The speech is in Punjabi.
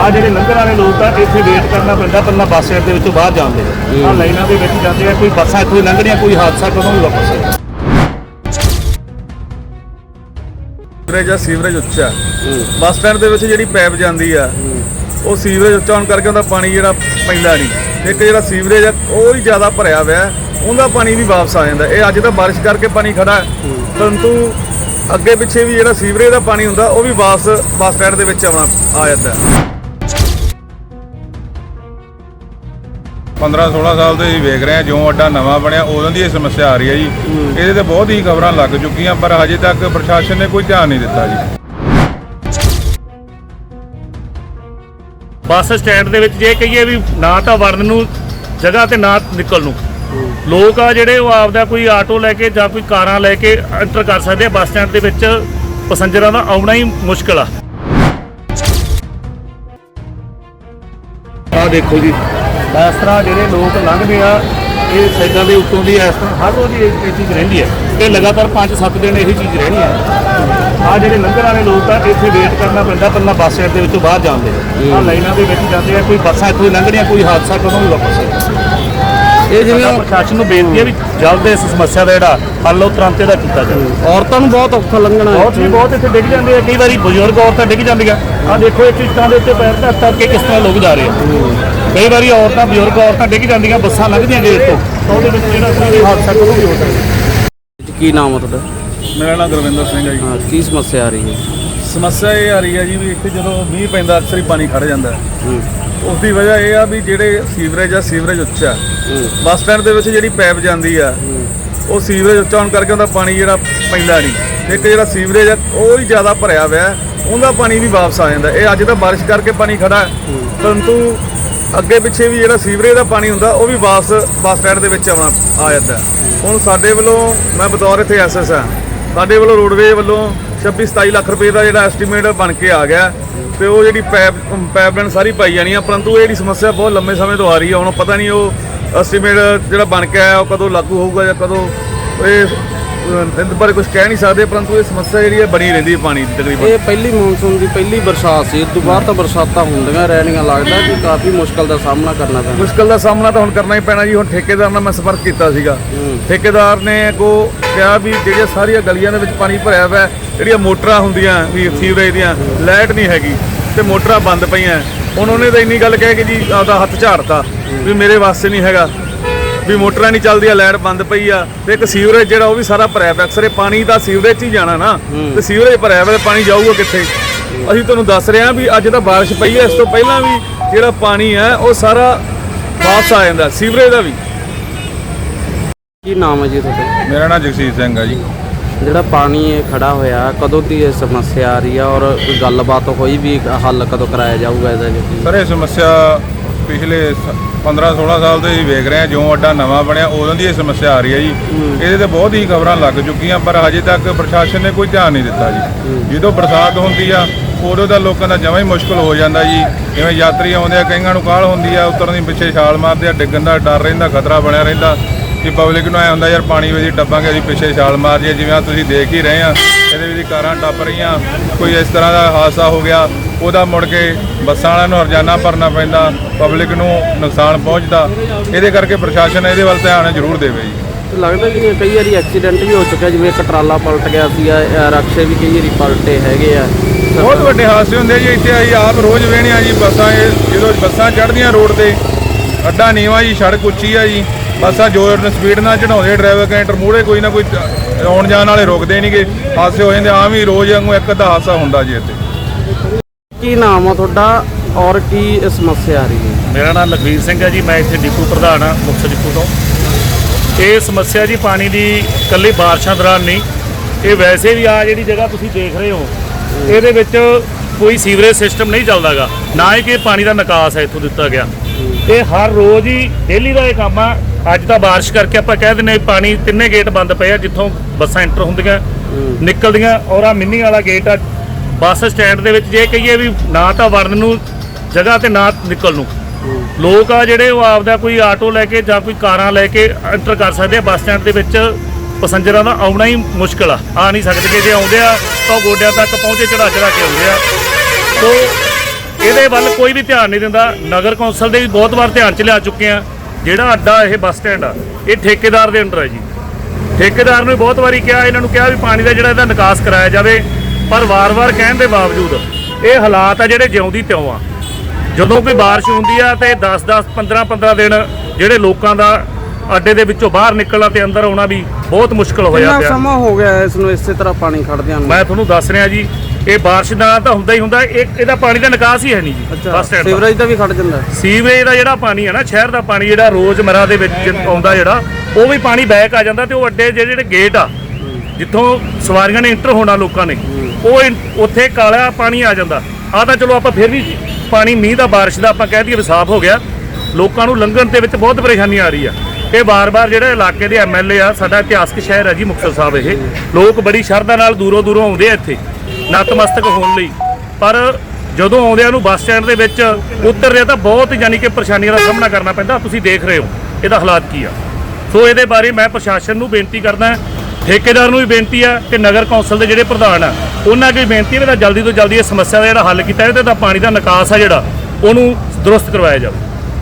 ਆ ਜਿਹੜੇ ਲੰਗਰ ਵਾਲੇ ਲੋਕ ਆ ਇੱਥੇ ਵੇਟ ਕਰਨਾ ਪੈਂਦਾ ਪਹਿਲਾਂ ਬੱਸ ਸਟੈਂਡ ਦੇ ਵਿੱਚੋਂ ਬਾਹਰ ਜਾਣ ਦੇ ਆ ਲਾਈਨਾਂ ਦੇ ਵਿੱਚ ਜਾਂਦੇ ਆ ਕੋਈ ਬੱਸਾਂ ਇੱਥੋਂ ਲੰਘਣੀਆਂ ਕੋਈ ਹਾਦਸਾ ਕਦੋਂ ਵੀ ਵਾਪਸ ਆਏ ਸੀਵਰੇਜ ਆ ਸੀਵਰੇਜ ਉੱਚਾ ਹੈ। ਬੱਸ ਸਟੈਂਡ ਦੇ ਵਿੱਚ ਜਿਹੜੀ ਪਾਈਪ ਜਾਂਦੀ ਆ ਉਹ ਸੀਵਰੇਜ ਉੱਚਾ ਹੋਣ ਕਰਕੇ ਉਹਦਾ ਪਾਣੀ ਜਿਹੜਾ ਪੈਂਦਾ ਨਹੀਂ। ਇੱਕ ਜਿਹੜਾ ਸੀਵਰੇਜ ਆ ਉਹ ਹੀ ਜ਼ਿਆਦਾ ਭਰਿਆ ਹੋਇਆ ਹੈ, ਉਹਦਾ ਪਾਣੀ ਵੀ ਵਾਪਸ ਆ ਜਾਂਦਾ। ਇਹ ਅੱਜ ਤਾਂ ਬਾਰਿਸ਼ ਕਰਕੇ ਪਾਣੀ ਖੜਾ ਹੈ। ਪਰੰਤੂ ਅੱਗੇ ਪਿੱਛੇ ਵੀ ਜਿਹੜਾ ਸੀਵਰੇਜ ਦਾ ਪਾਣੀ ਹੁੰਦਾ ਉਹ ਵੀ ਵਾਪਸ ਬੱਸ ਸਟੈਂਡ ਦੇ ਵਿੱਚ ਆਉਣਾ ਆ ਜਾਂਦਾ ਹੈ 15 16 ਸਾਲ ਤੋਂ ਹੀ ਵੇਖ ਰਹੇ ਹਾਂ ਜਿਉਂ ਅੱਡਾ ਨਵਾਂ ਬਣਿਆ ਉਦੋਂ ਦੀ ਇਹ ਸਮੱਸਿਆ ਆ ਰਹੀ ਹੈ ਜੀ। ਇਹਦੇ ਤੇ ਬਹੁਤ ਹੀ ਖਬਰਾਂ ਲੱਗ ਚੁੱਕੀਆਂ ਪਰ ਹਜੇ ਤੱਕ ਪ੍ਰਸ਼ਾਸਨ ਨੇ ਕੋਈ ਧਿਆਨ ਨਹੀਂ ਦਿੱਤਾ ਜੀ। ਬੱਸ ਸਟੈਂਡ ਦੇ ਵਿੱਚ ਜੇ ਕਹੀਏ ਵੀ ਨਾ ਤਾਂ ਵੜਨ ਨੂੰ ਜਗ੍ਹਾ ਤੇ ਨਾ ਨਿਕਲ ਨੂੰ। ਲੋਕ ਆ ਜਿਹੜੇ ਉਹ ਆਪਦਾ ਕੋਈ ਆਟੋ ਲੈ ਕੇ ਜਾਂ ਕੋਈ ਕਾਰਾਂ ਲੈ ਕੇ ਐਂਟਰ ਕਰ ਸਕਦੇ ਆ ਬੱਸ ਸਟੈਂਡ ਦੇ ਵਿੱਚ। ਪੈਸੰਜਰਾਂ ਦਾ ਆਉਣਾ ਹੀ ਮੁਸ਼ਕਲ ਆ। ਆ ਦੇਖੋ ਜੀ ਇਸ ਤਰ੍ਹਾਂ ਜਿਹੜੇ ਲੋਕ ਲੰਘਦੇ ਆ ਇਹ ਸਾਈਡਾਂ ਦੇ ਉੱਤੋਂ ਦੀ ਇਸ ਤਰ੍ਹਾਂ ਹਰ ਰੋਜ਼ ਇਹ ਇਹ ਚੀਜ਼ ਰਹਿੰਦੀ ਹੈ ਤੇ ਲਗਾਤਾਰ 5-7 ਦਿਨ ਇਹੀ ਚੀਜ਼ ਰਹਿਣੀ ਹੈ ਆ ਜਿਹੜੇ ਲੰਗਰ ਵਾਲੇ ਲੋਕ ਆ ਇੱਥੇ ਵੇਟ ਕਰਨਾ ਪੈਂਦਾ ਪਹਿਲਾਂ ਬੱਸ ਸਟੈਂਡ ਦੇ ਵਿੱਚੋਂ ਬਾਹਰ ਜਾਣ ਦੇ ਆ ਲਾਈਨਾਂ ਦੇ ਵਿੱਚ ਜਾਂਦੇ ਆ ਕੋਈ ਬੱਸਾਂ ਇੱਥੋਂ ਲੰਘਣੀਆਂ ਕੋਈ ਹਾਦਸਾ ਕਦੋਂ ਵੀ ਵਾਪਸ ਆਏ ਇਹ ਜਿਵੇਂ ਪ੍ਰਸ਼ਾਸਨ ਨੂੰ ਬੇਨਤੀ ਹੈ ਵੀ ਜਲਦ ਇਸ ਸਮੱਸਿਆ ਦਾ ਜਿਹੜਾ ਹੱਲ ਉਹ ਤੁਰੰਤ ਇਹਦਾ ਕੀਤਾ ਜਾਵੇ। ਔਰਤਾਂ ਨੂੰ ਬਹੁਤ ਔਖਾ ਲੰਘਣਾ ਹੈ ਬਹੁਤ ਵੀ ਬਹੁਤ ਇੱਥੇ ਡਿੱਗ ਜਾਂਦੇ ਆ ਕਈ ਵਾਰੀ ਬਜ਼ੁਰਗ ਔਰਤਾਂ ਡਿੱਗ ਜਾਂਦੀਆਂ। ਆ ਦੇਖੋ ਇਹ ਚੀਜ਼ਾਂ ਦੇ ਉੱਤੇ ਪੈਰ ਧਰ ਧਰ ਕੇ ਕਿਸ ਤਰ੍ਹਾਂ ਲੋਕ ਜਾ ਰਹੇ ਆ। ਕਈ ਵਾਰੀ ਔਰਤਾਂ ਬਜ਼ੁਰਗ ਔਰਤਾਂ ਡਿੱਗ ਜਾਂਦੀਆਂ ਬੱਸਾਂ ਲੰਘਦੀਆਂ ਗੇਟ ਤੋਂ। ਤਾਂ ਉਹਦੇ ਵਿੱਚ ਜਿਹੜਾ ਕੋਈ ਹਾਦਸਾ ਕਦੋਂ ਵੀ ਹੋ ਸਕਦਾ ਕੀ ਨਾਮ ਹੈ ਤੁਹਾਡਾ? ਮੇਰਾ ਨਾਮ ਗੁਰਵਿੰਦਰ ਸਿੰਘ ਹੈ ਜੀ। ਹਾਂ ਕੀ ਸਮੱਸਿਆ ਆ ਰਹੀ ਹੈ? ਸਮੱਸਿਆ ਇਹ ਆ ਰਹੀ ਹੈ ਜੀ ਵੀ ਇੱਥੇ ਜਦੋਂ ਮੀਂਹ ਪੈਂਦਾ ਅਕਸਰ ਹੀ ਪਾਣੀ ਖੜ ਜਾਂਦਾ ਹੈ। ਹੂੰ। ਉਸ ਦੀ ਵਜ੍ਹਾ ਇਹ ਆ ਵੀ ਜਿਹੜੇ ਸੀਵਰੇਜ ਆ ਸੀਵਰੇਜ ਉੱਚਾ ਹੈ। ਹੂੰ। ਬੱਸ ਸਟੈਂਡ ਦੇ ਵਿੱਚ ਜਿਹੜੀ ਪਾਈਪ ਜਾਂਦੀ ਆ ਉਹ ਸੀਵਰੇਜ ਉੱਚਾ ਹੋਣ ਕਰਕੇ ਉਹਦਾ ਪਾਣੀ ਜਿਹੜਾ ਪੈਂਦਾ ਨਹੀਂ। ਇੱਕ ਜਿਹੜਾ ਸੀਵਰੇਜ ਆ ਉਹ ਹੀ ਜ਼ਿਆਦਾ ਭਰਿਆ ਹੋਇਆ ਹੈ, ਉਹਦਾ ਪਾਣੀ ਵੀ ਵਾਪਸ ਆ ਜਾਂਦਾ। ਇਹ ਅੱਜ ਤਾਂ ਬਾਰਿਸ਼ ਕਰਕੇ ਪਾਣੀ ਖੜਾ ਹੈ। ਪਰੰਤੂ ਅੱਗੇ ਪਿੱਛੇ ਵੀ ਜਿਹੜਾ ਸੀਵਰੇਜ ਦਾ ਪਾਣੀ ਹੁੰਦਾ, ਉਹ ਵੀ ਵਾਪਸ, ਬੱਸ ਸਟੈਂਡ ਦੇ ਵਿੱਚ ਆਉਣਾ ਆ ਜਾਂਦਾ ਹੁਣ ਸਾਡੇ ਵੱਲੋਂ, ਮੈਂ ਬਤੌਰ ਇੱਥੇ ਐਸਐਸ ਆ ਸਾਡੇ ਵੱਲੋਂ ਰੋਡਵੇ ਵੱਲੋਂ 26 27 ਲੱਖ ਰੁਪਏ ਦਾ ਜਿਹੜਾ ਐਸਟੀਮੇਟ ਬਣ ਕੇ ਆ ਗਿਆ ਤੇ ਉਹ ਜਿਹੜੀ ਪੈਪ ਪਾਈਪਲਾਈਨ ਸਾਰੀ ਪਾਈ ਜਾਣੀ ਆ, ਪਰੰਤੂ ਇਹ ਜਿਹੜੀ ਸਮੱਸਿਆ ਬਹੁਤ ਲੰਮੇ ਸਮੇਂ ਤੋਂ ਆ ਰਹੀ ਆ, ਹੁਣ ਪਤਾ ਨਹੀਂ ਉਹ ਐਸਟੀਮੇਟ ਜਿਹੜਾ ਬਣ ਕੇ ਆਇਆ, ਉਹ ਕਦੋਂ ਲਾਗੂ ਹੋਊਗਾ ਜਾਂ ਕਦੋਂ ਇਹ ਇਹਦੇ ਬਾਰੇ ਕੁਝ ਕਹਿ ਨਹੀਂ ਸਕਦੇ ਪਰੰਤੂ ਇਹ ਸਮੱਸਿਆ ਜਿਹੜੀ ਹੈ ਬਣੀ ਰਹਿੰਦੀ ਹੈ ਪਾਣੀ ਦੀ ਤਕਰੀਬਨ। ਇਹ ਪਹਿਲੀ ਮੌਨਸੂਨ ਦੀ ਪਹਿਲੀ ਬਰਸਾਤ ਸੀ ਇਸ ਤੋਂ ਬਾਅਦ ਤਾਂ ਬਰਸਾਤਾਂ ਹੁੰਦੀਆਂ ਰਹਿਣੀਆਂ ਲੱਗਦਾ ਕਿ ਕਾਫੀ ਮੁਸ਼ਕਲ ਦਾ ਸਾਹਮਣਾ ਕਰਨਾ ਪੈਣਾ। ਮੁਸ਼ਕਲ ਦਾ ਸਾਹਮਣਾ ਤਾਂ ਹੁਣ ਕਰਨਾ ਹੀ ਪੈਣਾ ਜੀ ਹੁਣ ਠੇਕੇਦਾਰ ਨਾਲ ਮੈਂ ਸੰਪਰਕ ਕੀਤਾ ਸੀਗਾ। ਠੇਕੇਦਾਰ ਨੇ ਕੋ ਕਿਹਾ ਵੀ ਜਿਹੜੀਆਂ ਸਾਰੀਆਂ ਗਲੀਆਂ ਦੇ ਵਿੱਚ ਪਾਣੀ ਭਰਿਆ ਹੋਇਆ ਹੈ, ਜਿਹੜੀਆਂ ਮੋਟਰਾਂ ਹੁੰਦੀਆਂ ਵੀ ਸੀਵਰੇਜ ਦੀਆਂ ਲਾਈਟ ਨਹੀਂ ਹੈਗੀ ਤੇ ਮੋਟਰਾਂ ਬੰਦ ਪਈਆਂ। ਹੁਣ ਉਹਨੇ ਤਾਂ ਇੰਨੀ ਗੱਲ ਕਹਿ ਕੇ ਜੀ ਆਪਦਾ ਹੱਥ ਝਾੜਤਾ ਵੀ ਮੇਰੇ ਵਾਸਤੇ ਨਹੀਂ ਹੈਗਾ। ਵੀ ਮੋਟਰਾਂ ਨਹੀਂ ਚੱਲਦੀਆਂ ਲਾਈਟ ਬੰਦ ਪਈ ਆ ਤੇ ਇੱਕ ਸੀਵਰੇਜ ਜਿਹੜਾ ਉਹ ਵੀ ਸਾਰਾ ਭਰਿਆ ਪਿਆ। ਅਕਸਰ ਪਾਣੀ ਤਾਂ ਸੀਵਰੇਜ 'ਚ ਹੀ ਜਾਣਾ ਨਾ। ਤੇ ਸੀਵਰੇਜ ਭਰਿਆ ਪਿਆ ਤੇ ਪਾਣੀ ਜਾਊਗਾ ਕਿੱਥੇ? ਅਸੀਂ ਤੁਹਾਨੂੰ ਦੱਸ ਰਹੇ ਹਾਂ ਵੀ ਅੱਜ ਤਾਂ ਬਾਰਿਸ਼ ਪਈ ਹੈ ਇਸ ਤੋਂ ਪਹਿਲਾਂ ਵੀ ਜਿਹੜਾ ਪਾਣੀ ਹੈ ਉਹ ਸਾਰਾ ਵਾਪਸ ਆ ਜਾਂਦਾ ਸੀਵਰੇਜ ਦਾ ਵੀ। ਕੀ ਨਾਮ ਹੈ ਜੀ ਤੁਹਾਡਾ? ਮੇਰਾ ਨਾਮ ਜਗਸੀਰ ਸਿੰਘ ਹੈ ਜੀ। ਜਿਹੜਾ ਪਾਣੀ ਇਹ ਖੜਾ ਹੋਇਆ ਕਦੋਂ ਦੀ ਇਹ ਸਮੱਸਿਆ ਆ ਰਹੀ ਹੈ ਔਰ ਕੋਈ ਗੱਲਬਾਤ ਹੋਈ ਵੀ ਹੱਲ ਕਦੋਂ ਕਰਾਇਆ ਜਾਊਗਾ ਇਹਦਾ? ਜੀ ਸਰ ਇਹ ਸਮੱਸਿਆ ਪਿਛਲੇ 15 16 ਸਾਲ ਤੋਂ ਹੀ ਵੇਖ ਰਹੇ ਹਾਂ ਜਿਉਂ ਅੱਡਾ ਨਵਾਂ ਬਣਿਆ ਉਦੋਂ ਦੀ ਇਹ ਸਮੱਸਿਆ ਆ ਰਹੀ ਹੈ ਜੀ। ਇਹਦੇ ਤੇ ਬਹੁਤ ਹੀ ਖਬਰਾਂ ਲੱਗ ਚੁੱਕੀਆਂ ਪਰ ਹਜੇ ਤੱਕ ਪ੍ਰਸ਼ਾਸਨ ਨੇ ਕੋਈ ਧਿਆਨ ਨਹੀਂ ਦਿੱਤਾ ਜੀ। ਜਦੋਂ ਬਰਸਾਤ ਹੁੰਦੀ ਆ ਉਦੋਂ ਤਾਂ ਲੋਕਾਂ ਦਾ ਜਮਾਂ ਹੀ ਮੁਸ਼ਕਲ ਹੋ ਜਾਂਦਾ ਜੀ। ਜਿਵੇਂ ਯਾਤਰੀ ਆਉਂਦੇ ਆ ਕਈਆਂ ਨੂੰ ਕਾਹਲ ਹੁੰਦੀ ਆ ਉਤਰਨ ਦੀ ਪਿੱਛੇ ਛਾਲ ਮਾਰਦੇ ਆ ਡਿੱਗਣ ਦਾ ਡਰ ਰਹਿੰਦਾ ਖਤਰਾ ਬਣਿਆ ਰਹਿੰਦਾ। ਕਿ ਪਬਲਿਕ ਨੂੰ ਐ ਹੁੰਦਾ ਯਾਰ ਪਾਣੀ ਵਿੱਚ ਡੱਬਾਂਗੇ ਅਸੀਂ ਪਿੱਛੇ ਛਾਲ ਮਾਰ ਜਾਈਏ ਜਿਵੇਂ ਆ ਤੁਸੀਂ ਦੇਖ ਹੀ ਰਹੇ ਆ ਇਹਦੇ ਵਿੱਚ ਕਾਰਾਂ ਟੱਪ ਰਹੀਆਂ ਕੋਈ ਇਸ ਤਰ੍ਹਾਂ ਦਾ ਹਾਦਸਾ ਹੋ ਗਿਆ ਉਹਦਾ ਮੁੜ ਕੇ ਬੱਸਾਂ ਵਾਲਿਆਂ ਨੂੰ ਹਰਜਾਨਾ ਭਰਨਾ ਪੈਂਦਾ ਪਬਲਿਕ ਨੂੰ ਨੁਕਸਾਨ ਪਹੁੰਚਦਾ ਇਹਦੇ ਕਰਕੇ ਪ੍ਰਸ਼ਾਸਨ ਇਹਦੇ ਵੱਲ ਧਿਆਨ ਜ਼ਰੂਰ ਦੇਵੇ ਜੀ। ਲੱਗਦਾ ਕਿ ਕਈ ਵਾਰੀ ਐਕਸੀਡੈਂਟ ਵੀ ਹੋ ਚੁੱਕਿਆ ਜਿਵੇਂ ਇੱਕ ਟਰਾਲਾ ਪਲਟ ਗਿਆ ਸੀ ਰਕਸ਼ੇ ਵੀ ਕਈ ਵਾਰੀ ਪਲਟੇ ਹੈਗੇ ਆ। ਬਹੁਤ ਵੱਡੇ ਹਾਦਸੇ ਹੁੰਦੇ ਜੀ ਇੱਥੇ ਅਸੀਂ ਆਪ ਰੋਜ਼ ਵੇਹਣੇ ਆ ਜੀ ਬੱਸਾਂ ਇਹ ਜਦੋਂ ਬੱਸਾਂ ਚੜ੍ਹਦੀਆਂ ਰੋਡ ਤੇ ਅੱਡਾ ਨੀਵਾ ਜੀ ਸੜਕ ਉੱਚੀ ਆ ਜੀ। ਬੱਸਾਂ ਜ਼ੋਰ ਨਾਲ ਸਪੀਡ ਨਾਲ ਚੜਾਉਂਦੇ ਡਰਾਈਵਰ ਕੈਂਟਰ ਮੂਹਰੇ ਕੋਈ ਨਾ ਕੋਈ ਆਉਣ ਜਾਣ ਵਾਲੇ ਰੁਕਦੇ ਨਹੀਂਗੇ ਹਾਦਸੇ ਹੋ ਜਾਂਦੇ ਆਮ ਹੀ ਰੋਜ਼ ਵਾਂਗੂ ਇੱਕ ਅੱਧਾ ਹਾਦਸਾ ਹੁੰਦਾ ਜੀ ਇੱਥੇ। ਕੀ ਨਾਮ ਆ ਤੁਹਾਡਾ ਔਰ ਕੀ ਸਮੱਸਿਆ ਆ ਰਹੀ ਹੈ? ਮੇਰਾ ਨਾਮ ਲਖਵੀਰ ਸਿੰਘ ਹੈ ਜੀ ਮੈਂ ਇੱਥੇ ਡਿਪੂ ਪ੍ਰਧਾਨ ਹਾਂ ਮੁਕਤਸਰ ਡਿਪੂ ਤੋਂ। ਇਹ ਸਮੱਸਿਆ ਜੀ ਪਾਣੀ ਦੀ ਇਕੱਲੀ ਬਾਰਿਸ਼ਾਂ ਦੌਰਾਨ ਨਹੀਂ ਇਹ ਵੈਸੇ ਵੀ ਆ ਜਿਹੜੀ ਜਗ੍ਹਾ ਤੁਸੀਂ ਦੇਖ ਰਹੇ ਹੋ ਇਹਦੇ ਵਿੱਚ ਕੋਈ ਸੀਵਰੇਜ ਸਿਸਟਮ ਨਹੀਂ ਚੱਲਦਾਗਾ ਨਾ ਹੀ ਕਿ ਪਾਣੀ ਦਾ ਨਿਕਾਸ ਹੈ ਇੱਥੋਂ ਦਿੱਤਾ ਗਿਆ। ਇਹ ਹਰ ਰੋਜ਼ ਹੀ ਡੇਲੀ ਦਾ ਇਹ ਕੰਮ ਆ ਅੱਜ ਤਾਂ ਬਾਰਿਸ਼ ਕਰਕੇ ਆਪਾਂ ਕਹਿ ਵੀ ਪਾਣੀ ਤਿੰਨੇ ਗੇਟ ਬੰਦ ਪਏ ਆ ਜਿੱਥੋਂ ਬੱਸਾਂ ਐਂਟਰ ਹੁੰਦੀਆਂ ਨਿਕਲਦੀਆਂ ਔਰ ਆ ਮਿੰਨੀ ਵਾਲਾ ਗੇਟ ਆ ਬੱਸ ਸਟੈਂਡ ਦੇ ਵਿੱਚ ਜੇ ਕਹੀਏ ਵੀ ਨਾ ਤਾਂ ਵੜਨ ਨੂੰ ਜਗ੍ਹਾ ਤੇ ਨਾ ਨਿਕਲ ਨੂੰ। ਲੋਕ ਆ ਜਿਹੜੇ ਉਹ ਆਪਦਾ ਕੋਈ ਆਟੋ ਲੈ ਕੇ ਜਾਂ ਕੋਈ ਕਾਰਾਂ ਲੈ ਕੇ ਐਂਟਰ ਕਰ ਸਕਦੇ ਆ ਬੱਸ ਸਟੈਂਡ ਦੇ ਵਿੱਚ ਪੈਸੰਜਰਾਂ ਦਾ ਆਉਣਾ ਹੀ ਮੁਸ਼ਕਲ ਆ। ਆ ਨਹੀਂ ਸਕਦੇ ਜੇ ਆਉਂਦੇ ਆ ਤਾਂ ਗੋਡਿਆਂ ਤੱਕ ਪਹੁੰਚੇ ਚੜਾ ਚੜਾ ਕੇ ਆਉਂਦੇ ਆ। ਸੋ ਇਹਦੇ ਵੱਲ ਕੋਈ ਵੀ ਧਿਆਨ ਨਹੀਂ ਦਿੰਦਾ। ਨਗਰ ਕੌਂਸਲ ਦੇ ਵੀ ਬਹੁਤ ਵਾਰ ਧਿਆਨ ਚ ਲਿਆ ਚੁੱਕੇ ਆ। ਜਿਹੜਾ ਅੱਡਾ ਇਹ ਬੱਸ ਸਟੈਂਡ ਆ ਇਹ ਠੇਕੇਦਾਰ ਦੇ ਅੰਡਰ ਹੈ ਜੀ। ਠੇਕੇਦਾਰ ਨੂੰ ਬਹੁਤ ਵਾਰੀ ਕਿਹਾ ਇਹਨਾਂ ਨੂੰ ਕਿਹਾ ਵੀ ਪਾਣੀ ਦਾ ਜਿਹੜਾ ਇਹਦਾ ਨਿਕਾਸ ਕਰਾਇਆ ਜਾਵੇ ਪਰ ਵਾਰ-ਵਾਰ ਕਹਿਣ ਦੇ ਬਾਵਜੂਦ ਇਹ ਹਾਲਾਤ ਆ ਜਿਹੜੇ ਜਿਉਂਦੀ ਤਿਉਂ ਆ। ਜਦੋਂ ਕੋਈ ਬਾਰਿਸ਼ ਹੁੰਦੀ ਆ ਤੇ 10-10 15-15 ਦਿਨ ਜਿਹੜੇ ਲੋਕਾਂ ਦਾ ਅੱਡੇ ਦੇ ਵਿੱਚੋਂ ਬਾਹਰ ਨਿਕਲਣਾ ਤੇ ਅੰਦਰ ਆਉਣਾ ਵੀ ਬਹੁਤ ਮੁਸ਼ਕਲ ਹੋਇਆ ਪਿਆ। ਸਮਾਂ ਹੋ ਗਿਆ ਇਸ ਨੂੰ ਇਸੇ ਤਰ੍ਹਾਂ ਪਾਣੀ ਖੜਦਿਆਂ ਨੂੰ? ਮੈਂ ਤੁਹਾਨੂੰ ਦੱਸ ਰਿਹਾ ਜੀ ਇਹ ਬਾਰਿਸ਼ ਦਾ ਤਾਂ ਹੁੰਦਾ ਹੀ ਹੁੰਦਾ ਇਹ ਇਹਦਾ ਪਾਣੀ ਦਾ ਨਿਕਾਸ ਹੀ ਹੈ ਨਹੀਂ ਜੀ ਬੱਸ ਸਟੈਂਡ ਦਾ। ਸੀਵਰੇਜ ਦਾ ਵੀ ਖੜ ਜਾਂਦਾ ਸੀਵਰੇਜ ਦਾ ਜਿਹੜਾ ਪਾਣੀ ਹੈ ਨਾ ਸ਼ਹਿਰ ਦਾ ਪਾਣੀ ਜਿਹੜਾ ਰੋਜ਼ਮਰਾ ਦੇ ਵਿੱਚ ਆਉਂਦਾ ਜਿਹੜਾ ਉਹ ਵੀ ਪਾਣੀ ਬੈਕ ਆ ਜਾਂਦਾ ਤੇ ਉਹ ਅੱਡੇ ਜਿਹੜੇ ਜਿਹੜੇ ਗੇਟ ਆ ਜਿੱਥੋਂ ਸਵਾਰੀਆਂ ਨੇ ਇੰਟਰ ਹੋਣਾ ਲੋਕਾਂ ਨੇ ਉਹ ਉੱਥੇ ਕਾਲਾ ਪਾਣੀ ਆ ਜਾਂਦਾ। ਆ ਤਾਂ ਚਲੋ ਆਪਾਂ ਫਿਰ ਵੀ ਪਾਣੀ ਮੀਂਹ ਦਾ ਬਾਰਿਸ਼ ਦਾ ਆਪਾਂ ਕਹਿ ਦਈਏ ਵੀ ਸਾਫ਼ ਹੋ ਗਿਆ। ਲੋਕਾਂ ਨੂੰ ਲੰਘਣ ਦੇ ਵਿੱਚ ਬਹੁਤ ਪਰੇਸ਼ਾਨੀ ਆ ਰਹੀ ਆ। ਇਹ ਬਾਰ-ਬਾਰ ਜਿਹੜੇ ਇਲਾਕੇ ਦੇ ਐਮਐਲਏ ਆ ਸਾਡਾ ਇਤਿਹਾਸਕ ਸ਼ਹਿਰ ਹੈ ਜੀ ਮੁਕਤਸਰ ਸਾਹਿਬ ਇਹ। ਲੋਕ ਬੜੀ ਸ਼ਰਧਾ ਨਾਲ ਦੂਰੋਂ ਦੂਰੋਂ ਆਉਂਦੇ ਆ ਇੱਥੇ। ਨਤਮਸਤਕ ਹੋਣ ਲਈ। ਪਰ ਜਦੋਂ ਆਉਂਦਿਆਂ ਨੂੰ ਬੱਸ ਸਟੈਂਡ ਦੇ ਵਿੱਚ ਉਤਰਦੇ ਆ ਤਾਂ ਬਹੁਤ ਯਾਨੀ ਕਿ ਪਰੇਸ਼ਾਨੀਆਂ ਦਾ ਸਾਹਮਣਾ ਕਰਨਾ ਪੈਂਦਾ। ਤੁਸੀਂ ਦੇਖ ਰਹੇ ਹੋ ਇਹਦਾ ਹਾਲਾਤ ਕੀ ਆ। ਸੋ ਇਹਦੇ ਬਾਰੇ ਮੈਂ ਪ੍ਰਸ਼ਾਸਨ ਨੂੰ ਬੇਨਤੀ ਕਰਦਾ ਠੇਕੇਦਾਰ ਨੂੰ ਵੀ ਬੇਨਤੀ ਆ ਕਿ ਨਗਰ ਕੌਂਸਲ ਦੇ ਜਿਹੜੇ ਪ੍ਰਧਾਨ ਆ, ਉਹਨਾਂ ਅੱਗੇ ਵੀ ਬੇਨਤੀ ਹੈ ਵੀ ਇਹਦਾ ਜਲਦੀ ਤੋਂ ਜਲਦੀ ਇਹ ਸਮੱਸਿਆ ਦਾ ਜਿਹੜਾ ਹੱਲ ਕੀਤਾ ਜਾਵੇ ਤੇ ਇਹਦਾ ਪਾਣੀ ਦਾ ਨਿਕਾਸ ਆ ਜਿਹੜਾ, ਉਹਨੂੰ ਦਰੁਸਤ ਕਰਵਾਇਆ ਜਾਵੇ।